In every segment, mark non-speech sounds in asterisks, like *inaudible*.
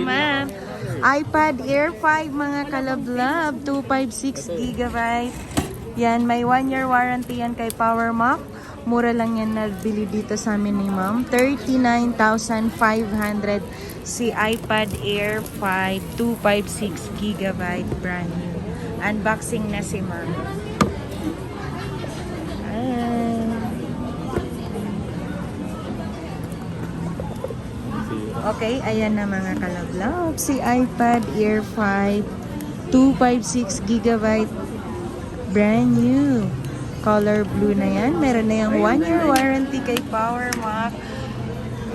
ma'am. iPad Air 5 mga kalablab, 256 gigabyte. Yan, may 1 year warranty yan kay PowerMac. Mura lang yan nabili dito sa amin ni ma'am. 39,500 si iPad Air 5, 256 gigabyte brand new. Unboxing na si ma'am. Ayan. Okay, ayan na mga kalaglaw. Si iPad Air 5, 256 gigabyte, brand new. Color blue na yan. Meron na yung 1 year warranty kay PowerMac.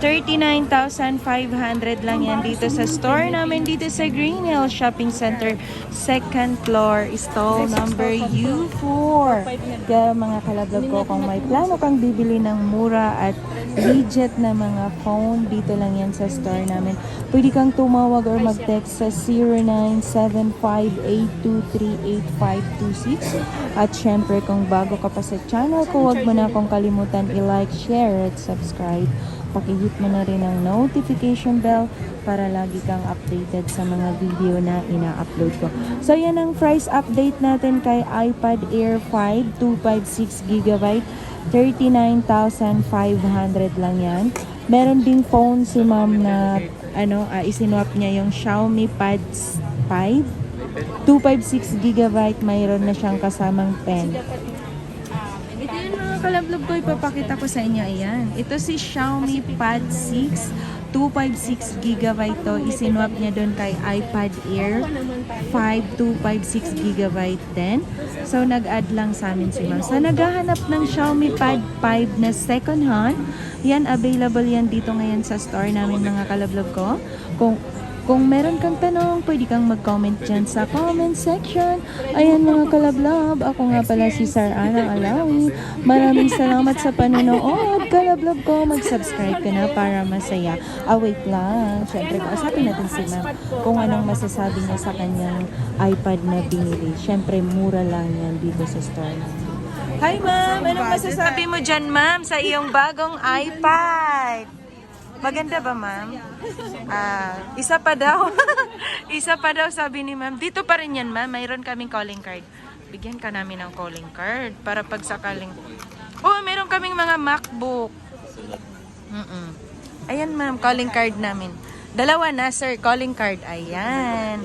39,500 lang yan dito sa store namin dito sa Green Hill Shopping Center, second floor, stall number U4. Kaya mga kalaglag ko, kung may plano kang bibili ng mura at legit na mga phone, dito lang yan sa store namin. Pwede kang tumawag or mag-text sa 0975-823-8526. At syempre, kung bago ka pa sa channel ko, huwag mo na akong kalimutan i-like, share, at subscribe pakihit mo na rin ang notification bell para lagi kang updated sa mga video na ina-upload ko. So, yan ang price update natin kay iPad Air 5, 256GB, 39,500 lang yan. Meron ding phone si ma'am na ano, uh, isinwap niya yung Xiaomi Pads 5. 256GB, mayroon na siyang kasamang pen. Kalablog ko, ipapakita ko sa inyo. Ayan. Ito si Xiaomi Pad 6. 256GB to. Isinwap niya doon kay iPad Air 5 256GB din. So, nag-add lang sa amin si ma'am. Sa naghahanap ng Xiaomi Pad 5 na second hand, yan, available yan dito ngayon sa store namin mga kalablog ko. Kung kung meron kang tanong, pwede kang mag-comment dyan sa comment section. Ayan mga kalablab, ako nga pala si Sir Ana Alawi. Maraming salamat sa panonood. Kalablab ko, mag-subscribe ka na para masaya. Ah, wait lang. Siyempre, kausapin natin si ma'am kung anong masasabi niya sa kanyang iPad na binili. Siyempre, mura lang yan dito sa store. Hi ma'am! Anong masasabi mo dyan ma'am sa iyong bagong iPad? Maganda ba, ma'am? Ah, isa pa daw. *laughs* isa pa daw sabi ni ma'am. Dito pa rin yan, ma'am. Mayroon kaming calling card. Bigyan ka namin ng calling card para pag sakaling... Oh, meron kaming mga MacBook. Mm-mm. Ayan, ma'am. Calling card namin. Dalawa na, sir. Calling card. Ayan.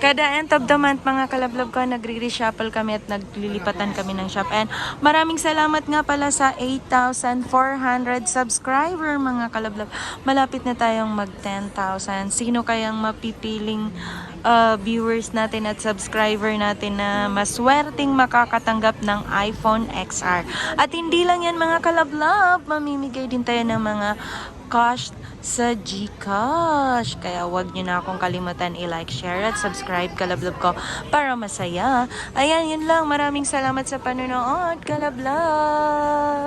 Kada end of the month, mga kalablog ko, nagre-reshuffle kami at naglilipatan kami ng shop. And maraming salamat nga pala sa 8,400 subscriber, mga kalablog. Malapit na tayong mag 10,000. Sino kayang mapipiling uh, viewers natin at subscriber natin na maswerteng makakatanggap ng iPhone XR. At hindi lang yan mga kalablog, mamimigay din tayo ng mga cash sa Gcash. Kaya wag nyo na akong kalimutan i-like, share at subscribe kalablog ko para masaya. Ayan, yun lang. Maraming salamat sa panonood, kalablog!